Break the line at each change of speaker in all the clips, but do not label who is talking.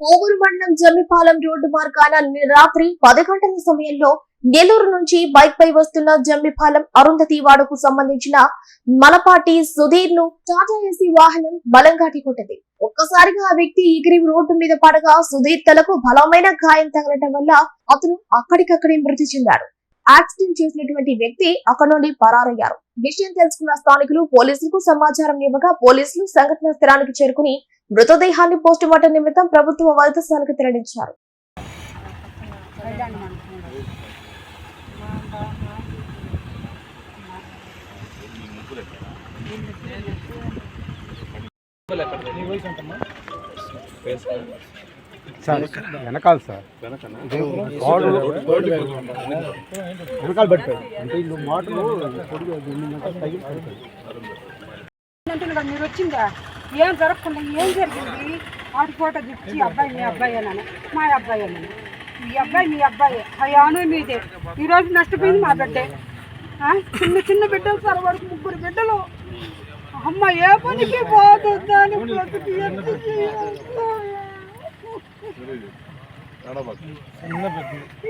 కోవూరు మండలం జమ్మిపాలెం రోడ్డు మార్గాన రాత్రి పది గంటల సమయంలో నెల్లూరు నుంచి బైక్ పై వస్తున్న జమ్మిపాలెం అరుంధతి వాడకు సంబంధించిన మలపాటి సుధీర్ను టాటా ఏసీ వాహనం బలంగా కొట్టింది. ఒక్కసారిగా ఆ వ్యక్తి ఎగిరి రోడ్డు మీద పడగా సుధీర్ తలకు బలమైన గాయం తగలటం వల్ల అతను అక్కడికక్కడే మృతి చెందాడు. యాక్సిడెంట్ చేసినటువంటి వ్యక్తి అక్కడి నుండి పరారయ్యారు. విషయం తెలుసుకున్న స్థానికులు పోలీసులకు సమాచారం ఇవ్వగా పోలీసులు సంఘటన స్థలానికి చేరుకుని మృతదేహాన్ని పోస్టుమార్టం నిమిత్తం ప్రభుత్వ వైద్యశాలకు తరలించారు.
సార్ వెనకాల సార్. వెనకాల పడిపోయాడు అంటే ఇల్లు
మీరు వచ్చిందా? ఏం జరగకుండా ఏం జరిగింది? ఆడి ఫోటో తెచ్చి అబ్బాయి మీ అబ్బాయి అన్నాను. మా అబ్బాయి అన్నాను. ఈ అబ్బాయి మీ అబ్బాయి. అయ్యాను మీదే. ఈరోజు నష్టపోయింది మా బిడ్డే. చిన్న చిన్న బిడ్డలు సార్ వరకు ముగ్గురు బిడ్డలు. అమ్మ ఏ పనికి పోతుందని బ్రతికి?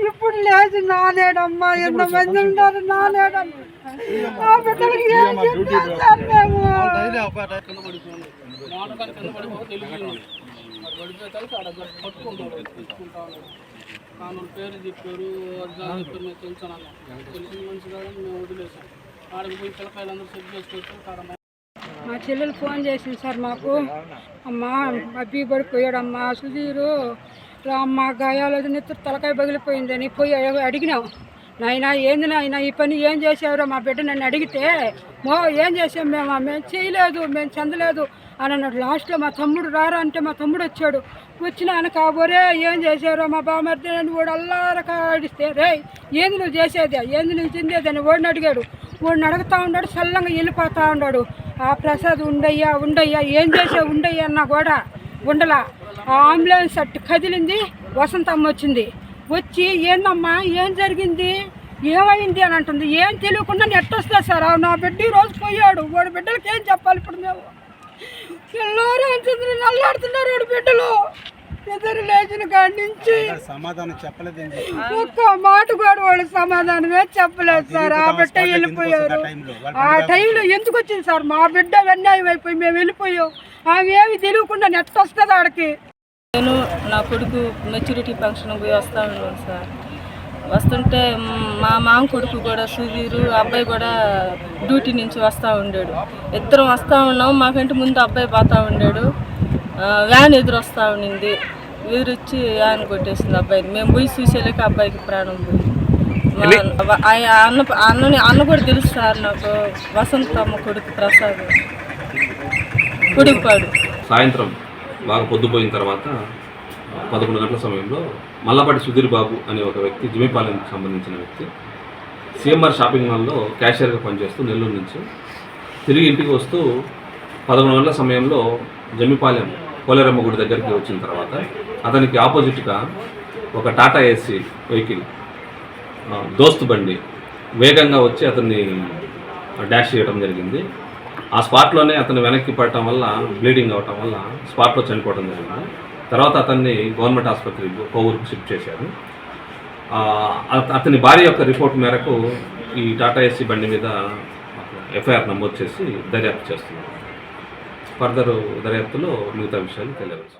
ఇప్పుడు లేదు నానేడమ్మా ఎంతమంది ఉండాలి నానేడమ్మా? ఆ బిడ్డలకి ఏం
పేరు చెప్పారు చెప్పారు మేము తెలుసు తెలిసిన మనిషి మేము వదిలేసాం. ఆడికి పోయి పిల్లకాయలందరూ సెట్
మా చెల్లెలు ఫోన్ చేసింది సార్ మాకు. అమ్మా అబ్బి పడిపోయాడమ్మా సుధీరు. అమ్మ గాయాలు నెత్తి తలకాయ పగిలిపోయిందని పోయి అడిగినాం నాయన ఏంది నాయన ఈ పని ఏం చేసావురో మా బిడ్డ నన్ను అడిగితే మో ఏం చేసాం మేము? మేము చేయలేదు మేము చెందలేదు. అని అన్నాడు. లాస్ట్లో మా తమ్ముడు రారా అంటే మా తమ్ముడు వచ్చాడు. వచ్చిన ఆయన కాబోరే ఏం చేశారో మా బామర్ది అని వాడు అల్లారకాడిస్తే రే ఏంది నువ్వు చేసేది? ఏంది నువ్వు చెందేది అని వాడిని అడిగాడు. వాడిని అడుగుతా ఉన్నాడు చల్లంగా వెళ్ళిపోతా ఉన్నాడు. ఆ ప్రసాద్ ఉండయ్యా ఉండయ్యా ఏం చేసావు? ఉండయ్యా అన్న కూడా ఉండలా. ఆ అంబులెన్స్ అట్టు కదిలింది వసంతమ్మ వచ్చింది. వచ్చి ఏందమ్మా ఏం జరిగింది? ఏమైంది? అని అంటుంది. ఏం తెలియకుండా నెట్టొస్తా సార్. నా బిడ్డ ఈ రోజు పోయాడు. వాడి బిడ్డలకి ఏం చెప్పాలి ఇప్పుడు మేము? పిల్లలు చంద్రులు నల్లాడుతున్నారు వాడి బిడ్డలు. ఇద్దరు లేచిన కాడి నుంచి
సమాధానం చెప్పలేదండి
ఒక్క మాట కూడా వాళ్ళు సమాధానమే చెప్పలేదు సార్. ఆ బిడ్డ వెళ్ళిపోయారు. ఆ టైంలో ఎందుకు వచ్చింది సార్? మా బిడ్డ అన్యాయం అయిపోయి మేము వెళ్ళిపోయాం. ఆమె ఏమి తెలియకుండా నెట్ వస్తుంది ఆడికి.
నేను నా కొడుకు మెచ్యూరిటీ ఫంక్షన్ పోయి వస్తా ఉన్నాను సార్. వస్తుంటే మ్, మా మామ కొడుకు కూడా సుధీరు అబ్బాయి కూడా డ్యూటీ నుంచి వస్తూ ఉండాడు. ఇద్దరం వస్తూ ఉన్నాం మాకంటే ముందు అబ్బాయి పోతా ఉండాడు. ఆ, వ్యాన్ ఎదురు వస్తూ ఉండింది. ఎదురొచ్చి వ్యాన్ కొట్టేసింది అబ్బాయిని. మేము పోయి చూసేలేక అబ్బాయికి ప్రాణం పోయింది. ఆ అన్న అన్నని అన్న కూడా తెలుసు సార్ నాకు. వసంతమ్మ కొడుకు ప్రసాద్. కుడిపాడు
సాయంత్రం బాగా పొద్దుపోయిన తర్వాత పదకొండు గంటల సమయంలో మల్లపాటి సుధీర్ బాబు అనే ఒక వ్యక్తి జిమిపాలెంకి సంబంధించిన వ్యక్తి సిఎంఆర్ షాపింగ్ మాల్లో క్యాషియర్గా పనిచేస్తూ నెల్లూరు నుంచి తిరిగి ఇంటికి వస్తూ పదకొండు గంటల సమయంలో జమ్మిపాలెం పోలేరమ్మ గుడి దగ్గరికి వచ్చిన తర్వాత అతనికి ఆపోజిట్గా ఒక టాటా ఏసీ వెహికల్ దోస్తు దోస్త్ బండి వేగంగా వచ్చి అతన్ని డాష్ చేయడం జరిగింది. ఆ స్పాట్లోనే అతను వెనక్కి పడటం వల్ల బ్లీడింగ్ అవటం వల్ల స్పాట్లో చనిపోవడం జరిగింది. తర్వాత అతన్ని గవర్నమెంట్ ఆసుపత్రి కోవూరుకు షిఫ్ట్ చేశారు. అతని భార్య యొక్క రిపోర్ట్ మేరకు ఈ టాటా ఏసీ బండి మీద ఎఫ్ఐఆర్ నమోదు చేసి దర్యాప్తు చేస్తున్నారు. ఫర్దర్ దర్యాప్తులో మిగతా విషయాలు తెలియవచ్చు